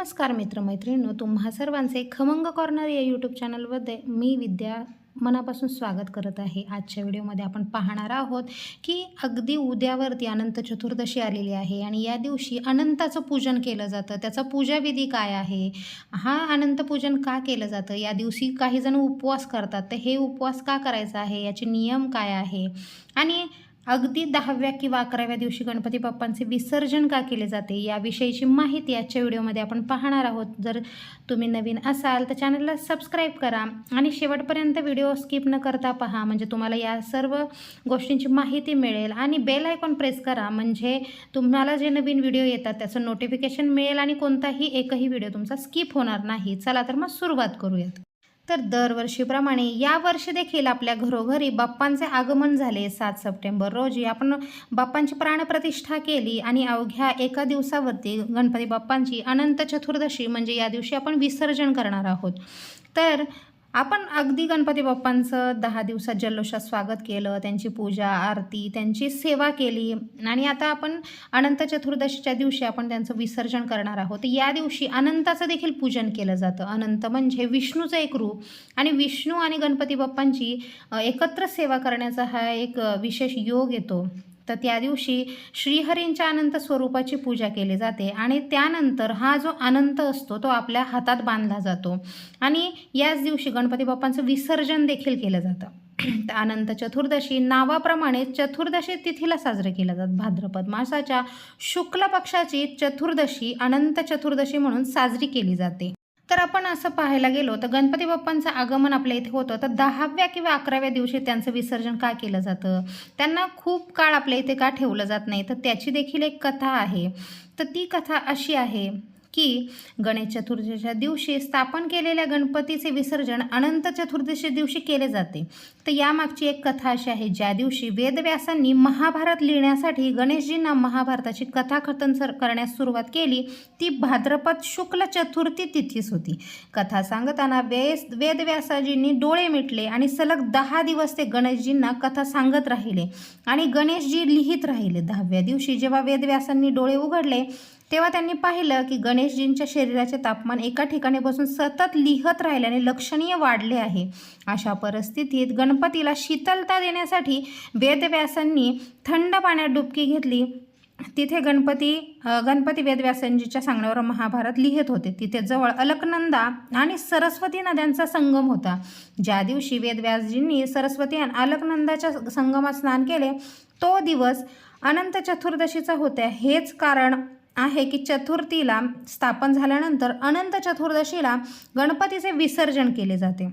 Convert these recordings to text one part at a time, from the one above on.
नमस्कार मित्रमैत्रिणींनो तुम्हा सर्वांचे खमंग कॉर्नर या यूट्यूब चॅनलमध्ये मी विद्या मनापासून स्वागत करत आहे. आजच्या व्हिडिओमध्ये आपण पाहणार आहोत की अगदी उद्यावरती अनंत चतुर्दशी आलेली आहे आणि या दिवशी अनंताचं पूजन केलं जातं. त्याचा पूजाविधी काय आहे? हा अनंत पूजन का केलं जातं? या दिवशी काही जण उपवास करतात. तर हे उपवास का करायचा आहे? याचे नियम काय आहे? आणि अगदी दहाव्या किंवा अकराव्या दिवशी गणपती बाप्पांचे विसर्जन का केले जाते याविषयीची माहिती आजच्या व्हिडिओमध्ये आपण पाहणार आहोत. जर तुम्ही नवीन असाल तर चॅनलला सबस्क्राईब करा आणि शेवटपर्यंत व्हिडिओ स्किप न करता पहा. म्हणजे तुम्हाला या सर्व गोष्टींची माहिती मिळेल आणि बेल आयकॉन प्रेस करा. म्हणजे तुम्हाला जे नवीन व्हिडिओ येतात त्याचं नोटिफिकेशन मिळेल आणि कोणताही एकही व्हिडिओ तुमचा स्किप होणार नाही. चला तर मग सुरुवात करूयात. तर दरवर्षीप्रमाणे यावर्षी देखील आपल्या घरोघरी बाप्पांचे आगमन झाले. सात सप्टेंबर रोजी आपण बाप्पांची प्राणप्रतिष्ठा केली आणि अवघ्या एका दिवसावरती गणपती बाप्पांची अनंत चतुर्दशी म्हणजे या दिवशी आपण विसर्जन करणार आहोत. तर आपण अगदी गणपती बाप्पांचं दहा दिवसात जल्लोषात स्वागत केलं त्यांची पूजा आरती त्यांची सेवा केली. आणि आता आपण अनंत चतुर्दशीच्या दिवशी आपण त्यांचं विसर्जन करणार आहोत. या दिवशी अनंताचं देखील पूजन केलं जातं. अनंत म्हणजे विष्णूचं एक रूप. आणि विष्णू आणि गणपती बाप्पांची एकत्र सेवा करण्याचा हा एक विशेष योग येतो. तर त्या दिवशी श्रीहरींच्या अनंत स्वरूपाची पूजा केली जाते आणि त्यानंतर हा जो अनंत असतो तो आपल्या हातात बांधला जातो. आणि याच दिवशी गणपती बाप्पांचं विसर्जन देखील केलं जातं. अनंत चतुर्दशी नावाप्रमाणे चतुर्दशी तिथीला साजरे केलं जातात. भाद्रपद मासाच्या शुक्ल पक्षाची चतुर्दशी अनंत चतुर्दशी म्हणून साजरी केली जाते. तर आपण असं पाहायला गेलो तर गणपती बाप्पांचं आगमन आपल्या इथे होतं. तर दहाव्या किंवा अकराव्या दिवशी त्यांचं विसर्जन का केलं जातं? त्यांना खूप काळ आपल्या इथे का ठेवलं जात नाही? तर त्याची देखील एक कथा आहे. तर ती कथा अशी आहे. की गणेश चतुर्थीच्या दिवशी स्थापन केलेल्या गणपतीचे विसर्जन अनंत चतुर्दशी दिवशी केले जाते. तर यामागची एक कथा अशी आहे ज्या दिवशी वेदव्यासांनी महाभारत लिहिण्यासाठी गणेशजींना महाभारताची कथाकथन सर करण्यास सुरुवात केली ती भाद्रपद शुक्ल चतुर्थी तिथीच होती. कथा सांगताना वेस वेदव्यासाजींनी डोळे मिटले आणि सलग दहा दिवस ते गणेशजींना कथा सांगत राहिले आणि गणेशजी लिहित राहिले. दहाव्या दिवशी जेव्हा वेदव्यासांनी डोळे उघडले तेव्हा त्यांनी पाहिलं की गणेशजींच्या शरीराचे तापमान एका ठिकाणी बसून सतत लिहत राहिल्याने लक्षणीय वाढले आहे. अशा परिस्थितीत गणपतीला शीतलता देण्यासाठी वेदव्यासांनी थंड पाण्यात डुबकी घेतली. तिथे गणपती गणपती वेदव्यासांजीच्या सांगण्यावर महाभारत लिहित होते. तिथे जवळ अलकनंदा आणि सरस्वती नद्यांचा संगम होता. ज्या दिवशी वेदव्यासजींनी सरस्वती आणि अलकनंदाच्या संगमात स्नान केले तो दिवस अनंत चतुर्दशीचा होत्या. हेच कारण आहे की चतुर्थीला स्थापन झाल्यानंतर अनंत चतुर्दशीला गणपतीचे विसर्जन केले जाते.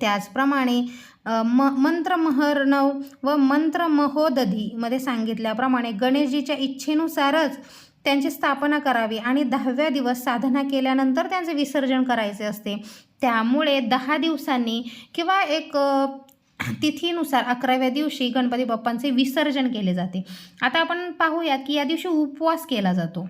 त्याचप्रमाणे म म मंत्रमहर्णव व मंत्रमहोदधीमध्ये सांगितल्याप्रमाणे गणेशजीच्या इच्छेनुसारच त्यांची स्थापना करावी आणि दहाव्या दिवस साधना केल्यानंतर त्यांचे विसर्जन करायचे असते. त्यामुळे दहा दिवसांनी किंवा एक तिथीनुसार अकराव्या दिवशी गणपती बाप्पांचे विसर्जन केले जाते. आता आपण पाहूयात की या दिवशी उपवास केला जातो.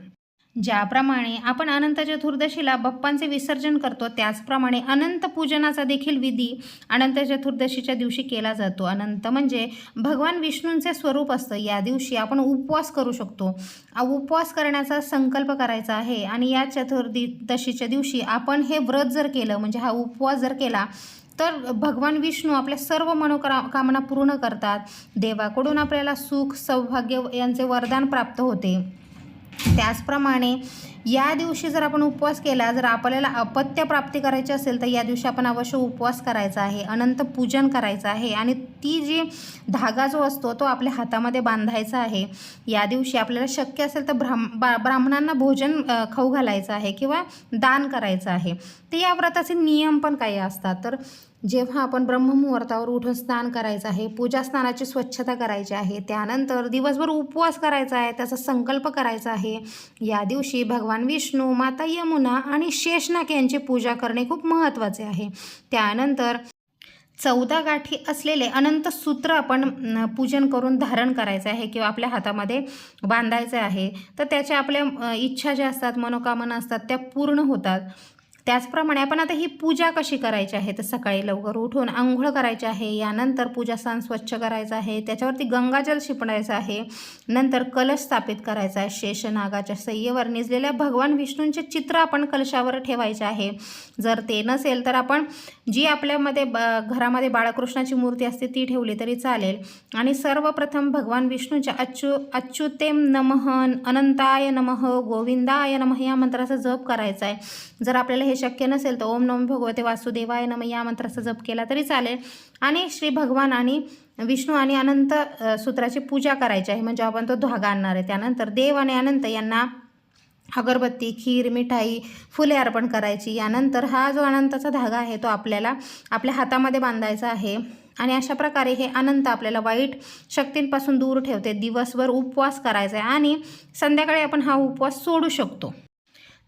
ज्याप्रमाणे आपण अनंत चतुर्दशीला बाप्पांचे विसर्जन करतो त्याचप्रमाणे अनंत पूजनाचा देखील विधी अनंत चतुर्दशीच्या दिवशी केला जातो. अनंत म्हणजे भगवान विष्णूंचे स्वरूप असतं. या दिवशी आपण उपवास करू शकतो. उपवास करण्याचा संकल्प करायचा आहे आणि या चतुर्दशीच्या दिवशी आपण हे व्रत जर केलं म्हणजे हा उपवास जर केला तर भगवान विष्णू आपल्या सर्व मनोकरा कामना पूर्ण करतात. देवाकडून आपल्याला सुख सौभाग्य यांचे वरदान प्राप्त होते. त्याचप्रमाणे या दिवशी जर आपण उपवास केला जर आपल्याला अपत्य प्राप्ती करायची असेल तर या दिवशी आपण अवश्य उपवास करायचा आहे अनंत पूजन करायचं आहे आणि ती जी धागा जो असतो तो आपल्या हातामध्ये बांधायचा आहे. या दिवशी आपल्याला शक्य असेल तर ब्राह्म बा ब्राह्मणांना भोजन खाऊ घालायचं आहे किंवा दान करायचं आहे. तर या व्रताचे नियम पण काही असतात. तर जेव्हा आपण ब्रह्ममुहूर्तावर उठून स्नान करायचं आहे पूजा स्नानाची स्वच्छता करायची आहे त्यानंतर दिवसभर उपवास करायचा आहे त्याचा संकल्प करायचा आहे या दिवशी भगवान विष्णू माता यमुना आणि शेषनाग यांची पूजा करणे खूप महत्त्वाचे आहे. त्यानंतर चौदा गाठी असलेले अनंत सूत्र आपण पूजन करून धारण करायचं आहे किंवा आपल्या हातामध्ये बांधायचं आहे. तर त्याच्या आपल्या इच्छा ज्या असतात मनोकामना असतात त्या पूर्ण होतात. त्याचप्रमाणे आपण आता ही पूजा कशी करायची आहे? तर सकाळी लवकर उठून आंघोळ करायची आहे यानंतर पूजास्थान स्वच्छ करायचं आहे त्याच्यावरती गंगाजल शिपणायचं आहे नंतर कलश स्थापित करायचा आहे शेषनागाच्या सय्येवर निजलेल्या भगवान विष्णूंचे चित्र आपण कलशावर ठेवायचे आहे. जर ते नसेल तर आपण जी आपल्यामध्ये ब घरामध्ये बाळकृष्णाची मूर्ती असते ती ठेवली तरी चालेल. आणि सर्वप्रथम भगवान विष्णूच्या अच्यु अच्युतेम नमः अनंताय नमः गोविंदाय नमः या मंत्राचा जप करायचा आहे. जर आपल्याला हे शक्य नसेल तर ओम नम भगवते वासुदेवाय नम. या मंत्राचा जप केला तरी चालेल. आणि श्री भगवान आणि विष्णू आणि अनंत सूत्राची पूजा करायची आहे. म्हणजे आपण तो धागा आणणार आहे. त्यानंतर देव आणि अनंत यांना अगरबत्ती खीर मिठाई फुले अर्पण करायची. यानंतर हा जो अनंताचा धागा आहे तो आपल्याला आपल्या हातामध्ये बांधायचा आहे. आणि अशा प्रकारे हे अनंत आपल्याला वाईट शक्तींपासून दूर ठेवते. दिवसभर उपवास करायचा आहे. आणि संध्याकाळी आपण हा उपवास सोडू शकतो.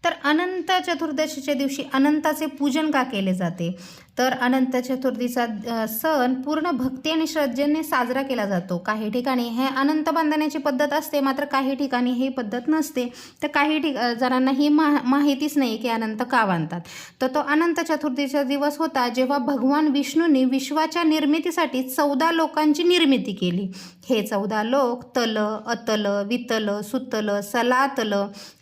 तर अनंत चतुर्दशीच्या दिवशी अनंताचे पूजन का केले जाते? तर अनंत चतुर्थीचा सण पूर्ण भक्ती आणि श्रद्धेने साजरा केला जातो. काही ठिकाणी हे अनंत बांधण्याची पद्धत असते मात्र काही ठिकाणी ही पद्धत नसते. तर काही ठिक जणांना ही मा माहितीच नाही की अनंत का बांधतात. तर तो अनंत चतुर्थीचा दिवस होता जेव्हा भगवान विष्णूंनी विश्वाच्या निर्मितीसाठी चौदा लोकांची निर्मिती केली. हे चौदा लोक तल अतल वितल सुतल सलातल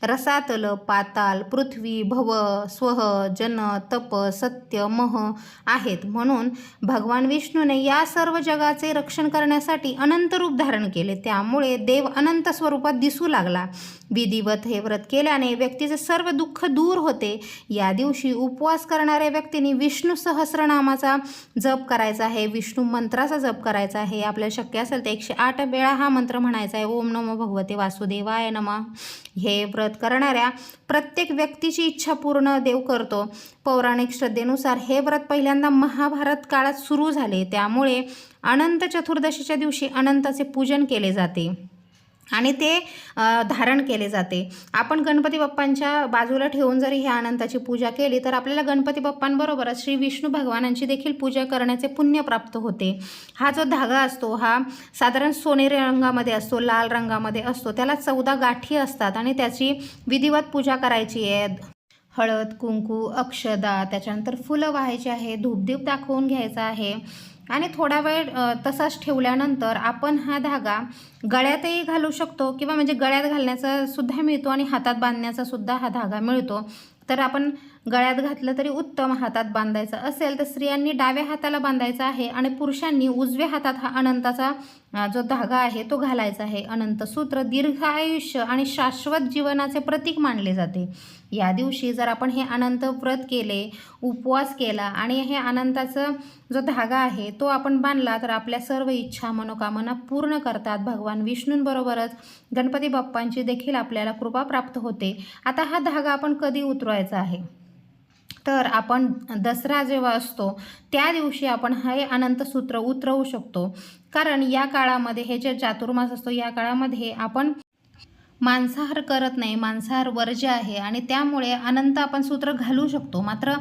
रसातल पाताल पृथ्वी भव स्वह जन तप सत्य मह आहेत. म्हणून भगवान विष्णूने या सर्व जगाचे रक्षण करण्यासाठी अनंत रूप धारण केले. त्यामुळे देव अनंत स्वरूपात दिसू लागला. विधिवत हे व्रत केल्याने व्यक्तीचे सर्व दुःख दूर होते. या दिवशी उपवास करणाऱ्या व्यक्तीने विष्णू सहस्रनामाचा जप करायचा आहे. विष्णू मंत्राचा जप करायचा आहे. आपल्याला शक्य असेल तर एकशे आठ वेळा हा मंत्र म्हणायचा आहे. ओम नमो भगवते वासुदेवाय नमः. हे व्रत करणाऱ्या प्रत्येक व्यक्तीची इच्छा पूर्ण देव करतो. पौराणिक श्रद्धेनुसार हे व्रत पहिल्यांदा महाभारत काळात सुरू झाले. त्यामुळे अनंत चतुर्दशीच्या दिवशी अनंताचे पूजन केले जाते. आणि ते धारण केले जाते. आपण गणपती बाप्पांच्या बाजूला ठेवून जरी ह्या अनंताची पूजा केली तर आपल्याला गणपती बाप्पांबरोबरच श्री विष्णू भगवानांची देखील पूजा करण्याचे पुण्य प्राप्त होते. हा जो धागा असतो हा साधारण सोनेरी रंगामध्ये असतो लाल रंगामध्ये असतो त्याला चौदा गाठी असतात आणि त्याची विधिवत पूजा करायची आहे. हळद कुंकू अक्षदा त्याच्यानंतर फुलं व्हायची आहे धूपदीप दाखवून घ्यायचा आहे. आणि थोडा वेळ तसाच ठेवल्यानंतर आपण हा धागा गळ्यातही घालू शकतो किंवा म्हणजे गळ्यात घालण्याचा सुद्धा मिळतो आणि हातात बांधण्याचा सुद्धा हा धागा मिळतो. तर आपण गळ्यात घातलं तरी उत्तम हातात बांधायचं असेल तर स्त्रियांनी डाव्या हाताला बांधायचा आहे आणि पुरुषांनी उजव्या हातात हा अनंताचा जो धागा आहे तो घालायचा आहे. अनंत सूत्र दीर्घ आयुष्य आणि शाश्वत जीवनाचे प्रतीक मानले जाते. या दिवशी जर आपण हे अनंत व्रत केले उपवास केला आणि हे अनंताचं जो धागा आहे तो आपण बांधला तर आपल्या सर्व इच्छा मनोकामना पूर्ण करतात. भगवान विष्णूंबरोबरच गणपती बाप्पांची देखील आपल्याला कृपा प्राप्त होते. आता हा धागा आपण कधी उतरवायचा आहे? तर आपण दसरा जेव्हा असतो त्या दिवशी आपण हे अनंत सूत्र उतरवू शकतो. कारण या काळामध्ये हे जे चातुर्मास असतो या काळामध्ये आपण मांसाहार करत नाही मांसाहार वर्ज्य आहे आणि त्यामुळे अनंत आपण सूत्र घालू शकतो. मात्र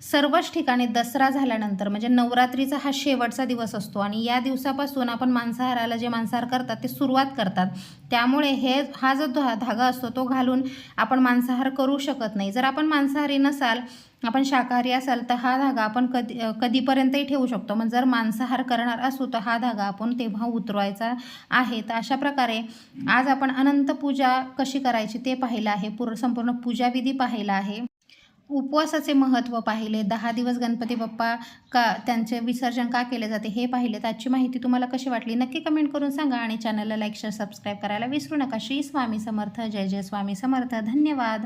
सर्वच ठिकाणी दसरा झाल्यानंतर म्हणजे नवरात्रीचा हा शेवटचा दिवस असतो आणि या दिवसापासून आपण मांसाहाराला जे मांसाहार करतात ते सुरुवात करतात. त्यामुळे हे हा जो धा धागा असतो तो घालून आपण मांसाहार करू शकत नाही. जर आपण मांसाहारी नसाल आपण शाकाहारी असाल तर हा धागा आपण कधी कधीपर्यंतही ठेवू शकतो. मग जर मांसाहार करणार असू तर हा धागा आपण तेव्हा उतरवायचा आहे. तर अशा प्रकारे आज आपण अनंत पूजा कशी करायची ते पाहिलं आहे. पूर्ण संपूर्ण पूजाविधी पाहिला आहे. उपवासाचे महत्त्व पाहिले. दहा दिवस गणपती बाप्पा का त्यांचे विसर्जन का केले जाते हे पाहिले. तर आजची माहिती तुम्हाला कशी वाटली नक्की कमेंट करून सांगा आणि चॅनलला लाईक शेअर सबस्क्राईब करायला विसरू नका. श्री स्वामी समर्थ. जय जय स्वामी समर्थ. धन्यवाद.